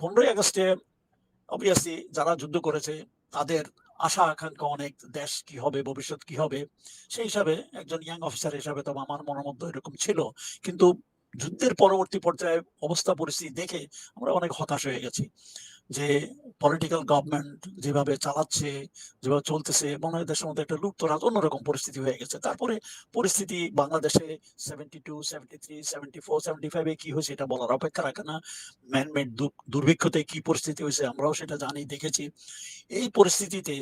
পনেরোই আগস্টে অবভিয়াসলি যারা যুদ্ধ করেছে, তাদের আশা আকাঙ্ক্ষা অনেক, দেশ কি হবে, ভবিষ্যৎ কি হবে, সেই হিসাবে একজন ইয়াং অফিসার হিসাবে তো আমার মনের মধ্যে এরকম ছিল। কিন্তু যুদ্ধের পরবর্তী পর্যায়ে অবস্থা, পরিস্থিতি দেখে আমরা অনেক হতাশ হয়ে গেছি। যে পলিটিক্যাল গভর্নমেন্ট যেভাবে চালাচ্ছে, যেভাবে চলতেছে মনে হয় দেশের মধ্যে একটা লুপ্তরাজ অন্যরকম পরিস্থিতি হয়ে গেছে। তারপরে পরিস্থিতি বাংলাদেশে seventy two seventy three seventy four seventy ফাইভে কি হয়েছে এটা বলার অপেক্ষা রাখে না। ম্যানমেড দুর্ভিক্ষতে কি পরিস্থিতি হয়েছে আমরাও সেটা জানি, দেখেছি। এই পরিস্থিতিতে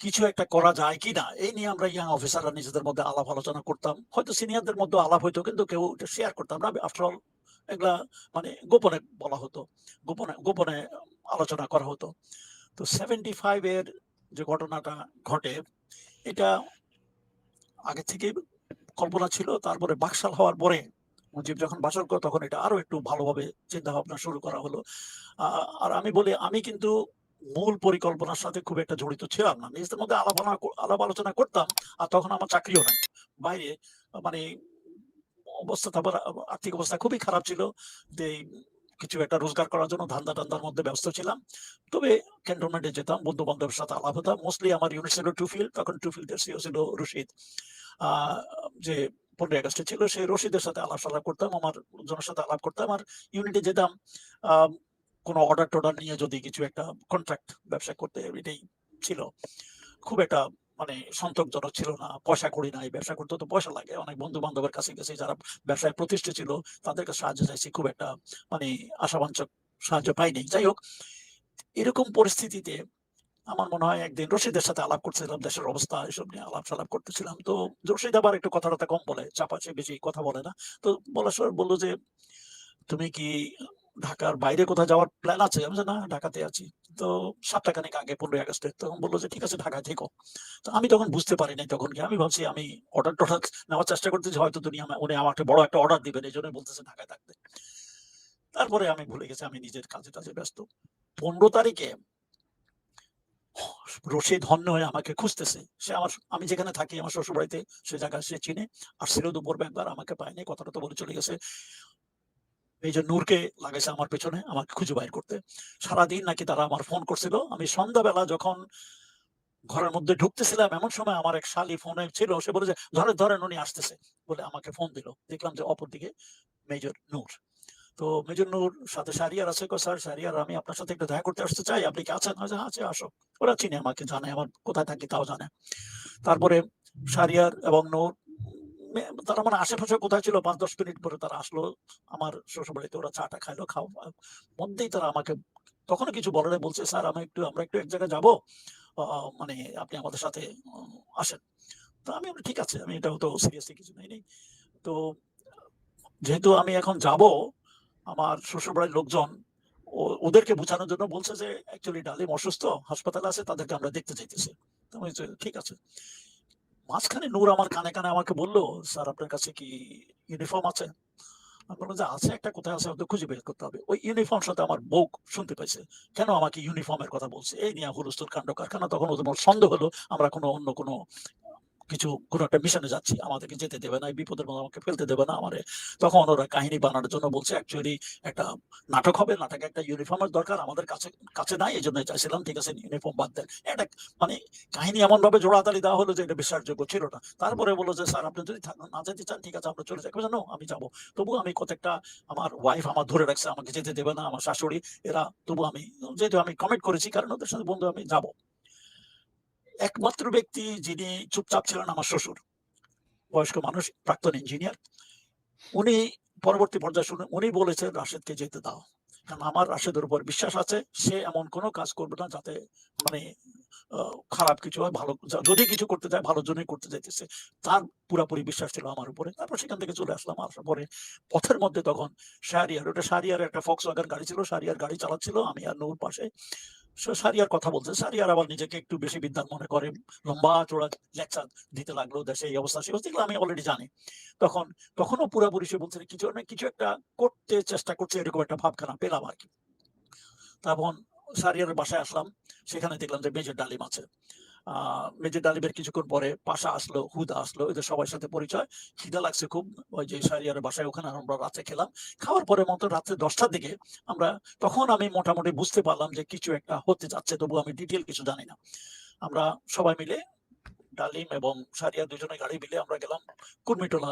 কিছু একটা করা যায় কি না, এই নিয়ে আমরা ইয়াং অফিসাররা নিজেদের মধ্যে আলাপ আলোচনা করতাম। হয়তো সিনিয়রদের মধ্যে আলাপ হইতো, কিন্তু কেউ এটা শেয়ার করতাম না। আফটার অল এগুলা মানে গোপনে বলা হতো। গোপনে গোপনে আলোচনা করা হতো। তো সেভেন্টি ফাইভ এর যে ঘটনাটা ঘটে, এটা আগে থেকে কল্পনা ছিল, তারপরে বাকশাল হওয়ার পরে মুজিব যখন বাসর তখন এটা আরও একটু ভালোভাবে চিন্তা ভাবনা শুরু করা হলো। আর আমি বলি, আমি কিন্তু মূল পরিকল্পনার সাথে খুব একটা জড়িত ছিলাম না। নিজেদের মধ্যে আলাপনা আলাপ আলোচনা করতাম, আর তখন আমার চাকরিও নাই। বাইরে মানে অবস্থা তারপর আর্থিক অবস্থা খুবই খারাপ ছিল। যে কিছু একটা রোজগার করার জন্য ধান্দা টান্দার মধ্যে ব্যস্ত ছিলাম। তবে ক্যান্টনমেন্টে যেতাম বন্ধু বান্ধবের সাথে আলাপ হতাম। মোস্টলি আমার ইউনিট ছিল টু ফিল্ড তখন টু ফিল্ডের সিও ছিল রশিদ। যে পনেরোই আগস্টে ছিল, সেই রশিদের সাথে আলাপ সালাপ করতাম, আমার জনের সাথে আলাপ করতাম। আর ইউনিটে যেতাম কোনো অর্ডার টর্ডার নিয়ে যদি কিছু একটা কন্ট্রাক্ট ব্যবসা করতে এটাই ছিল, খুব একটা মানে সন্তোষজনক ছিল না, পয়সা করি নাই, ব্যবসা করতে তো পয়সা লাগে। অনেক বন্ধু বান্ধবের কাছে গেছে যারা ব্যবসায় প্রতিষ্ঠিত ছিল তাদের কাছে সাহায্য চাইছি, খুব একটা মানে আশাবাঞ্চক সাহায্য পাইনি। যাই হোক, এরকম পরিস্থিতিতে আমার মনে হয় একদিন রশিদের সাথে আলাপ করছিলাম, দেশের অবস্থা এসব নিয়ে আলাপ সালাপ করতেছিলাম। তো রশিদ আবার একটু কথা টথা কম বলে, চাপাচে বেশি কথা বলে না। তো বলার সময় বলল যে, তুমি কি ঢাকার বাইরে কোথাও যাওয়ার প্ল্যান আছে? আমি না, ঢাকাতে আছি। তো সপ্তাহখানেক আগে, পনেরোই আগস্টে। তখন বলল যে, ঠিক আছে, ঢাকায় থেকো। তো আমি তখন বুঝতে পারি নাই তখন কি আমি ভাবছি, আমি অর্ডার টর্ডার নেওয়ার চেষ্টা করতেছি, হয়তো উনি আমাকে বড় একটা অর্ডার দিবেন। এই জন্য বলতেছে, ঢাকায় থাকতে। তারপরে আমি ভুলে গেছি, আমি নিজের কাজে টাজে ব্যস্ত। পনেরো তারিখে রশিদ হন্য হয়ে আমাকে খুঁজতেছে। সে আমার, আমি যেখানে থাকি, আমার শ্বশুর বাড়িতে সে জায়গায় সে চিনে। আর ছিল দুপুর একবার আমাকে পায়নি। কথাটা তো বলে চলে গেছে। যে নূরকে লাগাইছে আমার পেছনে, আমাকে খুঁজে বাইর করতে। সারাদিন নাকি তারা আমার ফোন করছিল। আমি সন্ধ্যাবেলা যখন ঘরের মধ্যে ঢুকতেছিলাম, এমন সময় আমার এক শালি ফোনে ছিল, সে বলে যে ধরে ধরেন, উনি আসতেছে। বলে আমাকে ফোন দিল। দেখলাম যে অপর দিকে মেজর নূর। তো মেজর নূর, সাথে সারিয়ার আছে স্যার সারিয়ার, আমি আপনার সাথে একটু দেখা করতে আসতে চাই। আপনি কি আছেন? আমি আছে, আসো। ওরা চিনে আমাকে, জানে আমার কোথায় থাকি, তাও জানে। তারপরে সারিয়ার এবং নূর তারা মানে আশেপাশে কোথায় ছিল? পাঁচ, দশ মিনিট পরে তারা আসলো আমার শ্বশুর বাড়িতে ওরা চাটা খাইলো, খাও মধ্যেই তারা আমাকে তখন কিছু বলে বলছে, স্যার, আমি একটু, আমরা একটু এক জায়গায় যাব। মানে আপনি আমাদের সাথে আসেন। তো আমি ঠিক আছে, আমি এটাও তো সিরিয়াসলি কিছু নেই নেই। তো যেহেতু আমি এখন যাব, আমার শ্বশুরবাড়ির লোকজন ওদেরকে বোঝানোর জন্য বলছে যে, অ্যাকচুয়ালি ডালিম অসুস্থ, হাসপাতালে আছে, তাদেরকে আমরা দেখতে চাইতেছি। ঠিক আছে। মাঝখানে নূর আমার কানে কানে আমাকে বলল, স্যার, আপনার কাছে কি ইউনিফর্ম আছে? আমি বললাম যে আছে একটা, কোথায় আছে হয়তো খুঁজে বের করতে হবে। ওই ইউনিফর্ম সাথে আমার বউ শুনতে পাইছে। কেন আমাকে ইউনিফর্মের কথা বলছে? এই নিয়ে, হুলস্থুল কাণ্ড কারখানা। তখন ওদের সন্দেহ হলো, আমরা কোনো অন্য কোনো কিছু, কোনো একটা মিশনে যাচ্ছি, আমাদেরকে যেতে দেবে না বিপদের মধ্যে আমাকে ফেলতে দেবে না আমার। তখন ওরা কাহিনী বানানোর জন্য বলছে অ্যাকচুয়ালি একটা নাটক হবে, নাটকে একটা ইউনিফর্মের দরকার, আমাদের কাছে কাছে নাই, এই জন্য চাইছিলাম, ঠিক আছে ইউনিফর্ম বাদ দেন। এটা মানে কাহিনী এমন ভাবে জোড়াতালি দেওয়া হলো যে এটা বিশ্বাসযোগ্য ছিল না। তারপরে বলল যে, স্যার, আপনি যদি না যেতে চান, ঠিক আছে, আমরা চলে যাই। নো আমি যাব। তবু আমি কতটা আমার ওয়াইফ আমার ধরে রাখছে, আমাকে যেতে দেবে না, আমার শাশুড়ি, এরা তবু আমি, যেহেতু আমি কমেন্ট করেছি, কারণ ওদের সাথে বন্ধু আমি যাব। একমাত্র ব্যক্তি যিনি চুপচাপ ছিলেন আমার শ্বশুর। বয়স্ক মানুষ, প্রাক্তন ইঞ্জিনিয়ার উনি পরবর্তী পর্যায়ে শুনে, উনি বলেছেন, রাশেদকে যেতে দাও। কারণ আমার রাশেদের উপর বিশ্বাস আছে, সে এমন কোনো কাজ করবে না যাতে মানে খারাপ কিছু হয়, ভালো যদি কিছু করতে চায়, ভালোর জন্যই করতে চাইতেছে। তার পুরাপুরি বিশ্বাস ছিল আমার উপরে। তারপর সেখান থেকে চলে আসলাম আসার পরে পথের মধ্যে তখন শাহরিয়ার, ওটা শাহরিয়ার একটা ফক্স গাড়ি ছিল, শাহরিয়ার গাড়ি চালাচ্ছিল, আমি আর নূর পাশে। সারিয়ার কথা বলছে। সারিয়ার আবার নিজেকে একটু বেশি বিদ্যান মনে করে। লম্বা চোড়া লেকচার দিতে লাগল দেশে এই অবস্থা। সে অবস্থা আমি অলরেডি জানি। তখন তখনও পুরাপুরি সে বলছে কিছু না, কিছু একটা করতে চেষ্টা করছে, এরকম একটা ভাবখানা পেলাম আর কি। তখন সারিয়ার বাসায় আসলাম। সেখানে দেখলাম যে, মেজর ডালিম আছে। মেজর ডালিবের কিছুক্ষণ পরে পাশা আসলো, হুদা আসলো, এদের সবার সাথে পরিচয়। খিদা লাগছে খুব, ওই যে সারিয়ার বাসায় ওখানে আমরা রাতে খেলাম। খাওয়ার পরে মতো রাত্রে দশটার দিকে আমরা, তখন আমি মোটামুটি বুঝতে পারলাম যে কিছু একটা হতে যাচ্ছে, তবু আমি ডিটেল কিছু জানি না। আমরা সবাই মিলে ডালিম এবং সারিয়া দুজনে গাড়ি মিলে আমরা গেলাম কুর্মিটোলা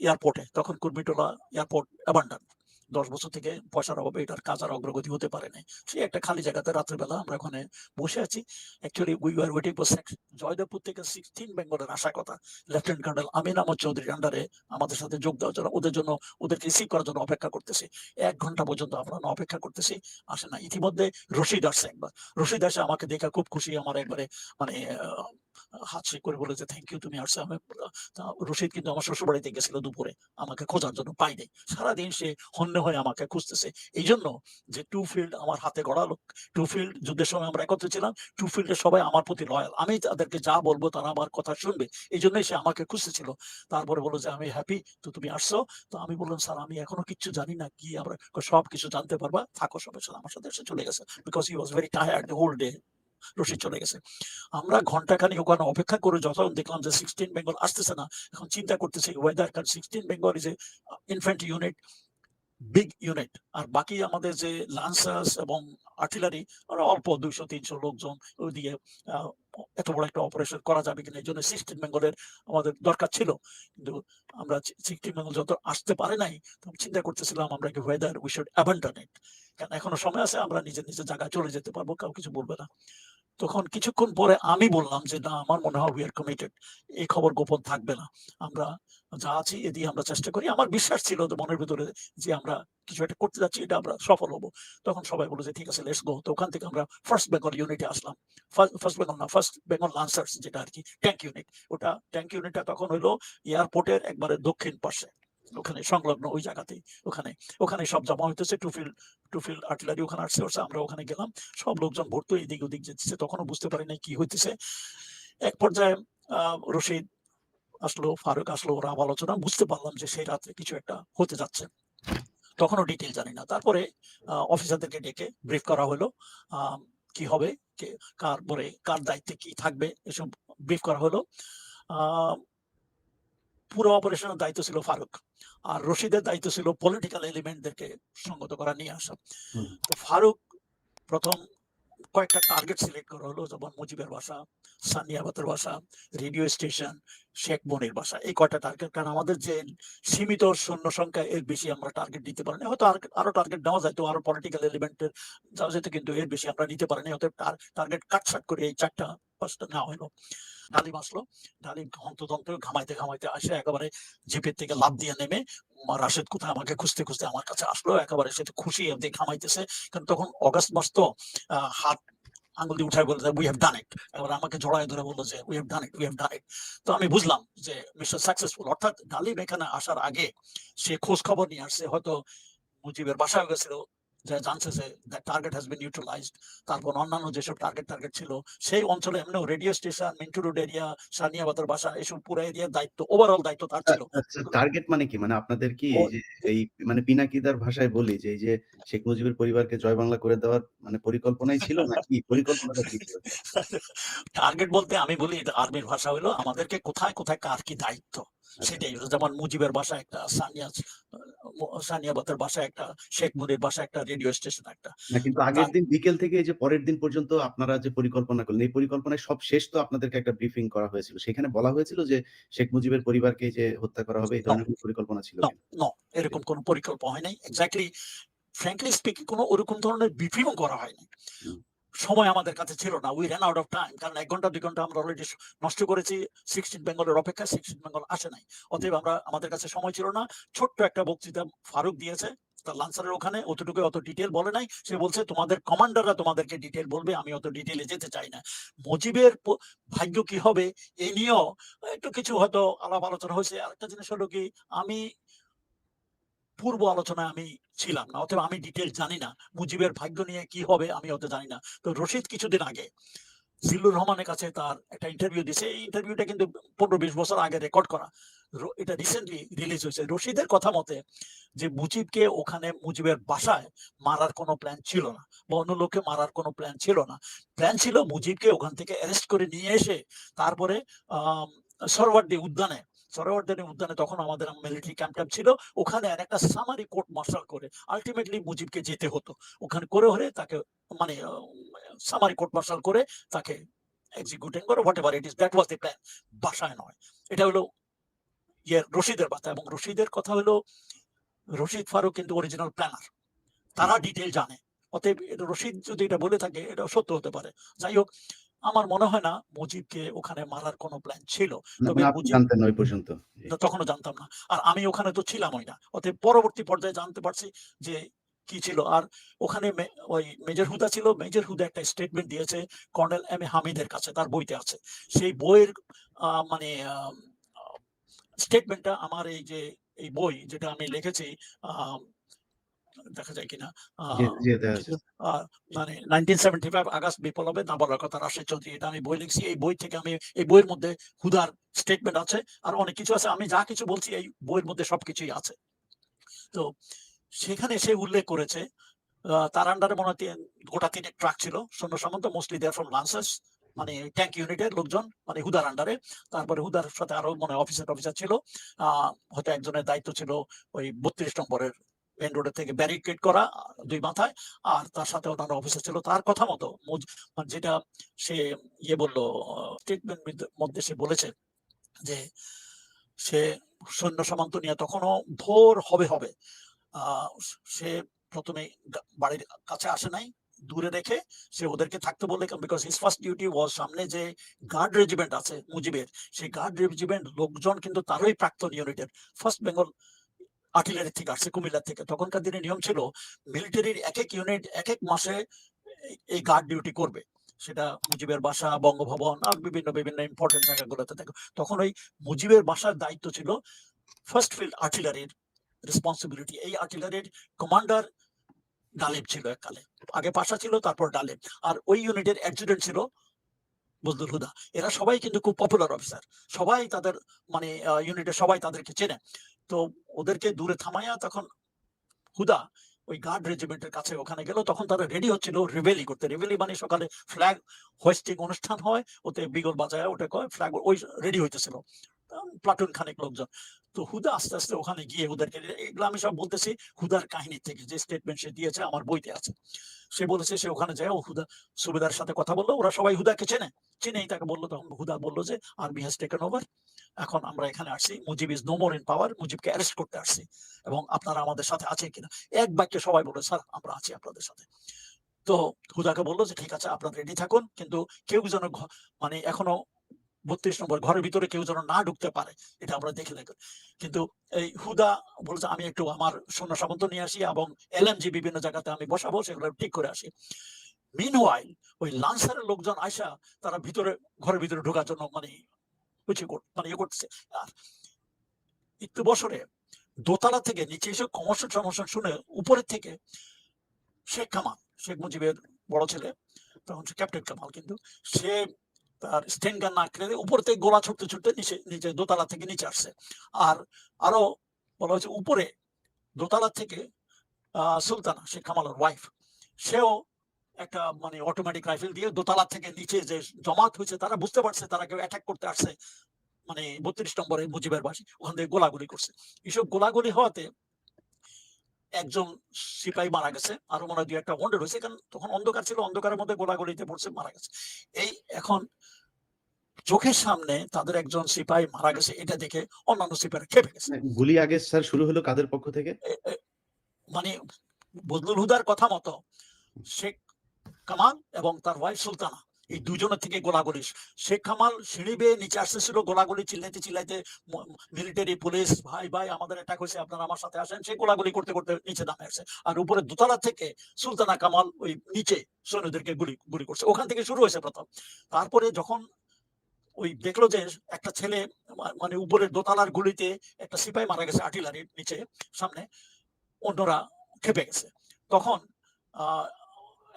এয়ারপোর্টে। তখন কুর্মিটোলা এয়ারপোর্ট অ্যাবান্ডান। দশ বছর থেকে পয়সার অভাবে এটার কাজ আর অগ্রগতি হতে পারে নাই। সেই একটা খালি জায়গাতে রাত্রেবেলা আমরা ওখানে বসে আছি। Actually we are waiting for Joydebpur থেকে সিক্সটিন বেঙ্গলের আসার কথা। লেফটেন্যান্ট কর্নেল আমিন আহমদ চৌধুরীর আন্ডারে আমাদের সাথে যোগ দেওয়ার জন্য ওদের জন্য ওদেরকে রিসিভ করার জন্য অপেক্ষা করতেছি। এক ঘণ্টা পর্যন্ত আমরা অপেক্ষা করতেছি। আসে না। ইতিমধ্যে রশিদ আসছে একবার। রশিদ আসে আমাকে দেখা খুব খুশি। আমার একবারে মানে আহ, হাত শেক করে বলে থ্যাংক ইউ তুমি আসছে। আমি রশিদ কিন্তু আমার শ্বশুর বাড়িতে গেছিল দুপুরে। আমাকে খোঁজার জন্য পাইনি সারাদিন সে হন্য হয়ে আমাকে খুঁজতেছে। এই জন্য যে টু ফিল্ড আমার হাতে গড়ালো। টু ফিল্ড যুদ্ধের সময় আমরা একত্রে ছিলাম। টু ফিল্ডের সবাই আমার প্রতি লয়াল আমি তাদেরকে যা বলব তারা আমার কথা শুনবে। এই জন্যই সে আমাকে খুঁজতেছিল। তারপরে বলল যে আমি হ্যাপি তো তুমি আসছো? তো আমি বললাম স্যার আমি এখনও কিচ্ছু জানি না। কি আমরা সব কিছু জানতে পারবা। থাকো সবাই আমার সাথে এসে চলে গেছে। Because he was very tired the whole day Rashid চলে গেছে। আমরা ঘন্টাখানিক ওখানে অপেক্ষা করে যখন দেখলাম যে সিক্সটিন বেঙ্গল আসতেছে না এখন চিন্তা করতেছি ওয়েদার কারণ sixteen Bengal is a infant unit big unit আর বাকি আমাদের যে লান্সার্স এবং আর্টিলারি ওরা অল্প দুইশো তিনশো লোকজন ওইদিকে আহ, এত বড় একটা অপারেশন করা যাবে কিনা এই জন্য সিক্সটিন বেঙ্গলের আমাদের দরকার ছিল। কিন্তু আমরা সিক্সটিন বেঙ্গল যত আসতে পারে নাই চিন্তা করতেছিলাম আমরা কি whether we should abandon it কারণ এখনও সময় আছে আমরা নিজের নিজের জায়গায় চলে যেতে পারব কেউ কিছু বলবে না। তখন কিছুক্ষণ পরে আমি বললাম যে, না, আমার মনে হয় উই আর কমিটেড এই খবর গোপন থাকবে না। আমরা যা আছি এদিকে আমরা চেষ্টা করি। আমার বিশ্বাস ছিল তো মনের ভিতরে যে আমরা কিছু একটা করতে যাচ্ছি, এটা আমরা সফল হব। তখন সবাই বলে যে, ঠিক আছে লেটস গো তো ওখান থেকে আমরা ফার্স্ট বেঙ্গল ইউনিটে আসলাম। ফার্স্ট বেঙ্গল না ফার্স্ট বেঙ্গল লান্সার্স যেটা আর কি ট্যাঙ্ক ইউনিট ওটা ট্যাঙ্ক ইউনিটটা তখন হলো এয়ারপোর্টের একবারে দক্ষিণ পাশে। ওখানে সংলগ্ন ওই জায়গাতেই, ওখানে। ওখানে সব জমা হইতেছে টুফিল টুফিল আর্টিলারি ওখানে আসছে আসছে আমরা ওখানে গেলাম। সব লোকজন ভর্তি এদিক ওদিক যেতেছে, তখনও বুঝতে পারি নাই কি হইতেছে। এক পর্যায়ে রশিদ আসলো, ফারুক আসলো, ওরা আলোচনা বুঝতে পারলাম যে সেই রাতে কিছু একটা হতে যাচ্ছে। তখনও ডিটেল জানি না। তারপরে অফিসারদেরকে ডেকে ব্রিফ করা হলো কি হবে কার পরে কার দায়িত্বে কি থাকবে, এসব ব্রিফ করা হলো। পুরো অপারেশনের দায়িত্ব ছিল ফারুক। আর রশিদের দায়িত্ব ছিল পলিটিক্যাল এলিমেন্টদেরকে সঙ্গত করা নিয়ে আসা। তো ফারুক প্রথম কয়েকটা টার্গেট সিলেক্ট করা হলো যেমন মুজিবের বাসা সানিয়াবাতের বাসা রেডিও স্টেশন শেখ বনির বাসা। এই কয়টা টার্গেট কারণ আমাদের যে সীমিত সৈন্য সংখ্যা এর বেশি আমরা টার্গেট দিতে পারিনি। হয়তো আর টার্গেট নেওয়া যায় তো আরও পলিটিক্যাল এলিমেন্টের যাওয়া যেত কিন্তু এর বেশি আমরা নিতে পারিনি। হয়তো টার্গেট কাটছাট করে এই চারটা পাঁচটা নেওয়া হলো। ডালিম আসলো ডালিম হন্তদন্ত ঘামাইতে ঘামাইতে আসে, একেবারে জিপের থেকে লাভ দিয়ে নেমে। রাশেদ কোথায় আমাকে খুঁজতে খুঁজতে আমার কাছে আসলো, একেবারে সে খুশি, এমনি ঘামাইতেছে। কারণ তখন অগাস্ট মাস তো হাত আঙ্গুল দিয়ে উঠায় বলতে উই হ্যাভ ডান ইট এবার আমাকে জড়ায় ধরে বলল যে we have done it we have done it তো আমি বুঝলাম যে, মিস্টার সাকসেসফুল, অর্থাৎ ডালিম এখানে আসার আগে সে খোঁজ খবর নিয়ে আসছে, হয়তো মুজিবের বাসায় গেছিল যে জানছে যে টার্গেট হ্যাজ বিন ইউটিলাইজড তারপর অন্যান্য যেসব টার্গেট টার্গেট ছিল সেই অঞ্চলে এমনিও radio station Mintu road area সানিয়াবাদের বাসা এসব পুরো এরিয়ার দায়িত্ব ওভারঅল দায়িত্ব তার ছিল। টার্গেট মানে কি? মানে আপনাদের কি এই মানে পিনাকিদার ভাষায় বলি যে এই যে শেখ মুজিবের পরিবারকে জয় বাংলা করে দেওয়ার মানে পরিকল্পনাই ছিল নাকি? পরিকল্পনাটা কি ছিল? টার্গেট বলতে আমি বলি এটা আর্মির ভাষা হলো আমাদেরকে কোথায় কোথায় কার কি দায়িত্ব? সেটাই। যেমন মুজিবের বাসা একটা সানিয়া সানিয়াবাতের বাসা একটা শেখ মুনির বাসা একটা রেডিও স্টেশন একটা। কিন্তু আগের দিন বিকেল থেকে যে পরের দিন পর্যন্ত আপনারা যে পরিকল্পনা করলেন এই পরিকল্পনায় সব শেষ তো আপনাদেরকে একটা ব্রিফিং করা হয়েছিল। সেখানে বলা হয়েছিল যে শেখ মুজিবের পরিবারকে যে হত্যা করা হবে এই ধরনের পরিকল্পনা ছিল এরকম কোনো পরিকল্পনা হয় নাই। এক্স্যাক্টলি ফ্র্যাঙ্কলি স্পিকিং কোনো ওরকম ধরনের ব্রিফিংও করা হয়নি। সময় আমাদের কাছে ছিল না। We run out of time কারণ এক ঘণ্টা, দুই ঘণ্টা আমরা অলরেডি নষ্ট করেছি। সিক্সটিন বেঙ্গলের অপেক্ষা সিক্সটিন বেঙ্গল আসে নাই। অতএব আমরা, আমাদের কাছে সময় ছিল না। ছোট্ট একটা বক্তৃতা ফারুক দিয়েছে, তার লান্সারের ওখানে। অতটুকু অত ডিটেল বলে নাই। সে বলছে, তোমাদের কমান্ডাররা তোমাদেরকে ডিটেল বলবে, আমি অত ডিটেলে যেতে চাই না। মুজিবের ভাগ্য কি হবে? এই নিয়েও একটু কিছু হয়তো আলাপ আলোচনা হয়েছে। আরেকটা জিনিস হলো কি, আমি পূর্ব আলোচনায় আমি ছিলাম না অথবা আমি ডিটেল জানি না, মুজিবের ভাগ্য নিয়ে কি হবে আমি অত জানি না। তো রশিদ কিছুদিন আগে জিল্লুর রহমানের কাছে তার একটা ইন্টারভিউ দিছে এই ইন্টারভিউটা কিন্তু পনেরো বিশ বছর আগে রেকর্ড করা। এটা রিসেন্টলি রিলিজ হয়েছে। রশিদের কথা মতে যে মুজিবকে ওখানে মুজিবের বাসায় মারার কোনো প্ল্যান ছিল না, বা অন্য লোককে মারার কোনো প্ল্যান ছিল না। প্ল্যান ছিল মুজিবকে ওখান থেকে অ্যারেস্ট করে নিয়ে এসে তারপরে, আহ সরওয়ার্ডি উদ্যানে সরওয়ার্ডি উদ্যানে তখন আমাদের মিলিটারি ক্যাম্প ট্যাম্প ছিল। ওখানে আর একটা সামারি কোর্ট মার্শাল করে আলটিমেটলি মুজিবকে যেতে হতো। ওখানে করে হলে তাকে মানে সামারি কোর্ট মার্শাল করে তাকে এক্সিকিউটিং করে whatever it is that was the plan বাসায় নয়। এটা হলো ইয়ে রশিদের কথা এবং রশিদের কথা হলো রশিদ ফারুক কিন্তু অরিজিনাল প্ল্যানার তারা ডিটেল জানে। অতএব রশিদ যদি এটা বলে থাকে এটা সত্য হতে পারে। যাই হোক আমার মনে হয় না মুজিবকে ওখানে মারার কোনো প্ল্যান ছিল। তবে আপনি মুজিব- জানতেন ওই পর্যন্ত। তখনও জানতাম না। আর আমি ওখানে তো ছিলামই না। অতএব পরবর্তী পর্যায়ে জানতে পারছি যে কি ছিল। আর ওখানে ওই মেজর হুদা ছিল। মেজর হুদা একটা স্টেটমেন্ট দিয়েছে কর্নেল এম এ হামিদের কাছে তার বইতে আছে। সেই বইয়ের মানে স্টেটমেন্টটা আমার এই যে এই বই যেটা আমি লিখেছি আহ, দেখা যায় কিনা। মানে নাইনটিন সেভেন্টি ফাইভ আগস্ট বিপ্লবে না বলার কথা রাশেদ চৌধুরী এটা আমি বই লিখছি এই বই থেকে আমি এই বইয়ের মধ্যে হুদার স্টেটমেন্ট আছে আর অনেক কিছু আছে আমি যা কিছু বলছি এই বইয়ের মধ্যে সবকিছুই আছে। তো সেখানে সে উল্লেখ করেছে তার আন্ডারে মনে হয় গোটা তিনেক ট্রাক ছিল সৈন্য সামন্ত মোস্টলি দেয়ার ফ্রম লান্সেস মানে ট্যাঙ্ক ইউনিটের লোকজন মানে হুদার আন্ডারে তারপরে হুদার সাথে আরও মনে অফিসার অফিসার ছিল আহ হয়তো একজনের দায়িত্ব ছিল ওই বত্রিশ নম্বরের মেন রোডের থেকে ব্যারিকেড করা দুই মাথায়, আর তার সাথে অন্যান্য অফিসার ছিল তার কথা মতো। মানে যেটা সে ইয়ে বলল স্টেটমেন্ট মধ্যে সে বলেছে যে সে সৈন্য সামন্ত নিয়ে তখনও ভোর হবে হবে। সে প্রথমে বাড়ির কাছে আসে নাই, দূরে রেখে সে ওদেরকে থাকতে বলে because his first duty was সামনে যে গার্ড রেজিমেন্ট আছে, মুজিবের, সেই গার্ড রেজিমেন্ট লোকজন কিন্তু তারই প্রাক্তন ইউনিটের ফার্স্ট বেঙ্গল আর্টিলারি থেকে আসছে কুমিল্লা থেকে। তখনকার দিনে নিয়ম ছিল মিলিটারির এক এক ইউনিট এক এক মাসে এই- গার্ড ডিউটি করবে। সেটা মুজিবের বাসা, বঙ্গভবন আর বিভিন্ন বিভিন্ন ইম্পর্টেন্ট জায়গাগুলোতে দেখো। তখন ওই মুজিবের বাসার দায়িত্ব ছিল ফার্স্ট ফিল্ড আর্টিলারির রেসপন্সিবিলিটি এই আর্টিলারির কমান্ডার ডালেব ছিল এককালে। আগে পাশা ছিল, তারপর ডালেব আর ওই ইউনিটের অ্যাডজুটেন্ট ছিল বজলুল হুদা। এরা সবাই কিন্তু খুব পপুলার অফিসার সবাই তাদের মানে ইউনিটের সবাই তাদেরকে চেনে। তো ওদেরকে দূরে থামাইয়া তখন হুদা ওই গার্ড রেজিমেন্টের কাছে ওখানে গেল। তখন তারা রেডি হচ্ছিল রিভেলি করতে। রিভেলি মানে সকালে ফ্ল্যাগ হোয়েস্টিং অনুষ্ঠান হয়, ওতে বিগল বাজায় ওটা কয় ফ্ল্যাগ ওই রেডি হইতেছিল। প্লাটুন খানিক লোকজন। তো হুদা আস্তে আস্তে ওখানে গিয়ে ওদেরকে এগুলো আমি সব বলতেছি, হুদার কাহিনী থেকে যে স্টেটমেন্ট সে দিয়েছে আমার বইতে আছে। সে বলেছে সে ওখানে যায়, ও হুদা সুবেদার সাথে কথা বলল, ওরা সবাই হুদাকে চেনে। চিনেই তাকে বলল, তখন হুদা বলল যে আর্মি হ্যাজ টেকেন ওভার এখন আমরা এখানে আসছি। Mujib is no more in power মুজিবকে arrest করতে আসছি। এবং আপনারা আমাদের সাথে আছে কিনা? এক বাক্যে সবাই বলে স্যার, আমরা আছি আপনাদের সাথে। তো হুদাকে বলল যে, ঠিক আছে, আপনারা রেডি থাকুন। কিন্তু কেউ যেন মানে এখনও বত্রিশ নম্বর ঘরের ভিতরে কেউ যেন না ঢুকতে পারে, এটা আমরা দেখে দেখুন কিন্তু এই হুদা বলছে, আমি একটু আমার সৈন্য সামন্ত নিয়ে আসি এবং এলএমজি বিভিন্ন জায়গাতে আমি বসাবো, সেগুলো ঠিক করে আসি। মিন ওই লান্সারের লোকজন আয়সা তারা ভিতরে, ঘরের ভিতরে ঢোকার জন্য মানে মানে ইয়ে করতেছে। আর একটু বছরে দোতলা থেকে নিচে এসে কমর্শন সমস্যা শুনে উপরের থেকে শেখ কামাল, শেখ মুজিবের বড় ছেলে, তখন ক্যাপ্টেন কামাল কিন্তু, সে তার স্টেন গান না কেড়ে উপর থেকে গোলা ছুটতে ছুটতে নিচে নিচে দোতলা থেকে নিচে আসছে। আর আরও বলা হচ্ছে উপরে দোতলা থেকে সুলতানা, শেখ কামালের ওয়াইফ সেও একটা মানে অটোমেটিক রাইফেল দিয়ে দোতলা থেকে নিচে যে জমাত হয়েছে তারা বুঝতে পারছে তারা কেউ অ্যাটাক করতে আসছে। মানে বত্রিশ নম্বরে মুজিবের বাসী ওখান থেকে গোলাগুলি করছে। এইসব গোলাগুলি হওয়াতে একজন সিপাহী মারা গেছে আরও মনে হয় দুই একটা ওয়ান্ডেড হয়েছে কারণ তখন অন্ধকার ছিল অন্ধকারের মধ্যে গোলাগুলিতে পড়ছে মারা গেছে। এই এখন চোখের সামনে তাদের একজন সিপাহী মারা গেছে এটা দেখে অন্যান্য সিপাহীরা খেপে গেছে। মানে গুলি আগে স্যার শুরু হলো কাদের পক্ষ থেকে? মানে বদলুল হুদার কথা মতো শেখ কামাল এবং তার ওয়াইফ সুলতানা। এই দুজনের থেকে গোলাগুলি। শেখ কামাল সিঁড়ি বেয়ে নিচে আসতেছিল, গোলাগুলি চিল্লাইতে চিল্লাইতে মিলিটারি পুলিশ ভাই ভাই, আমাদের অ্যাটাক হয়েছে, আপনারা আমার সাথে আসেন। সে গোলাগুলি করতে করতে নিচে নামে আসছে আর উপরে দোতলা থেকে সুলতানা কামাল ওই নিচে সৈন্যদেরকে গুলি গুলি করছে। ওখান থেকে শুরু হয়েছে প্রথম। তারপরে যখন ওই দেখল যে একটা ছেলে মানে উপরের দোতলার গুলিতে একটা সিপাহী মারা গেছে আর্টিলারির নিচে, সামনে। অন্যরা খেপে গেছে। তখন, আহ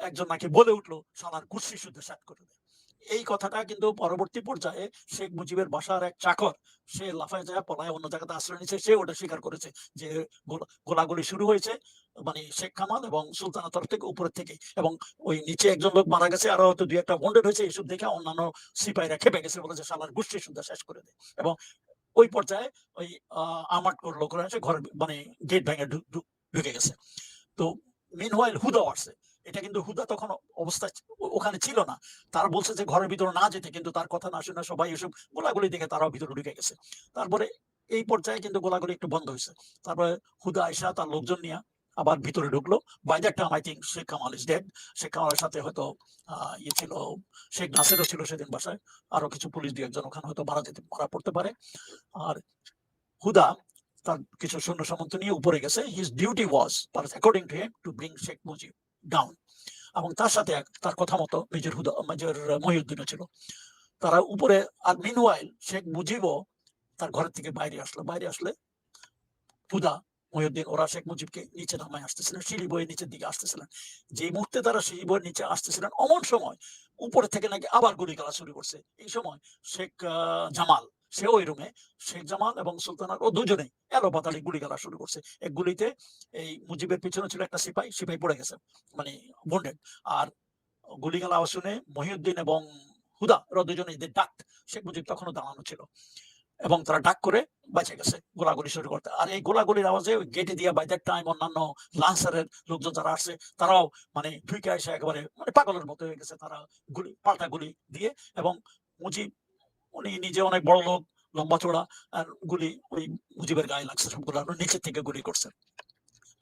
একজন নাকি বলে উঠল সালার কুর্সি শুদ্ধ সাট করে দে এই কথাটা কিন্তু পরবর্তী পর্যায়ে শেখ মুজিবের বাসার এক চাকর, সে লাফায় যায়, পলায় অন্য জায়গাতে আশ্রয় নিচ্ছে সে ওটা স্বীকার করেছে যে গোলাগুলি শুরু হয়েছে মানে শেখ কামাল এবং সুলতানা তরফ থেকে উপরের থেকে এবং ওই নিচে একজন লোক মারা গেছে, আরও হয়তো দুই একটা ওয়ান্টেড হয়েছে এইসব দেখে অন্যান্য সিপাহীরা খেপে গেছে বলে যে শালার গোষ্ঠী সুন্দর শেষ করে দেয় এবং ওই পর্যায়ে ওই করে লোকরা এসে ঘরে মানে গেট ভেঙে ঢুকে গেছে। তো মিনওয়াইল হুদা আসছে এটা কিন্তু হুদা তখন অবস্থা ওখানে ছিল না। তারা বলছে যে ঘরের ভিতরে না যেতে, কিন্তু তার কথা না শুনে সবাই এসব গোলাগুলি দেখে তারাও ভিতরে ঢুকে গেছে। তারপরে এই পর্যায়ে কিন্তু গোলাগুলি একটু বন্ধ হয়েছে। তারপরে হুদা আয়সা তার লোকজন নিয়ে আবার ভিতরে ঢুকলো। By that time I think Sheikh Kamal is dead Sheikh কামালের সাথে হয়তো ইয়ে ছিল শেখ নাসেরও ছিল সেদিন বাসায়। আরও কিছু পুলিশ দিয়ে একজন ওখানে হয়তো মারা যেতে, মারা পড়তে পারে। আর হুদা তার কিছু সৈন্য সামন্ত নিয়ে উপরে গেছে। His duty was according to him to bring Sheikh Mujib down এবং তার সাথে তার কথা মতো মেজর হুদা, মেজর মহিউদ্দিনও ছিল। তারা উপরে আর মিনওয়াইল শেখ মুজিবও তার ঘরের থেকে বাইরে আসলো। বাইরে আসলে হুদা, মহিউদ্দিন, ওরা শেখ মুজিবকে নিচে নামায় আসতেছিলেন, সিঁড়ি বইয়ের নিচের দিকে আসতেছিলেন। যে মুহূর্তে তারা সিঁড়ি বইয়ের নিচে আসতেছিলেন, অমন সময় উপরে থেকে নাকি আবার গুলি করা শুরু করছে। এই সময় শেখ জামাল সে ওই রুমে শেখ জামাল এবং সুলতানার ও দুজনেই এলো পাতালি গুলি করা শুরু করছে। এক গুলিতে এই মুজিবের পিছনে ছিল একটা সিপাই সিপাই পড়ে গেছে মানে বন্ডেড আর গুলি আওয়াজ শুনে মহিউদ্দিন এবং হুদা ওরা দুজনেই ডাক, শেখ মুজিব তখনও দাঁড়ানো ছিল। এবং তারা ডাক করে বেঁচে গেছে, গোলাগুলি শুরু করতে। আর এই গোলাগুলির আওয়াজে গেটে দিয়ে বাই টাইম অন্যান্য লান্সারের লোকজন যারা আসছে, তারাও মানে ঢুকে এসে একেবারে মানে পাগলের মতো হয়ে গেছে। তারা গুলি, পাল্টা গুলি দিয়ে এবং মুজিব উনি নিজে অনেক বড় লোক, লম্বা চড়া আর গুলি ওই মুজিবের গায়ে লাগছে সবগুলো। নিচের থেকে গুলি করছে।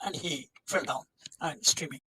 And he fell down and streaming.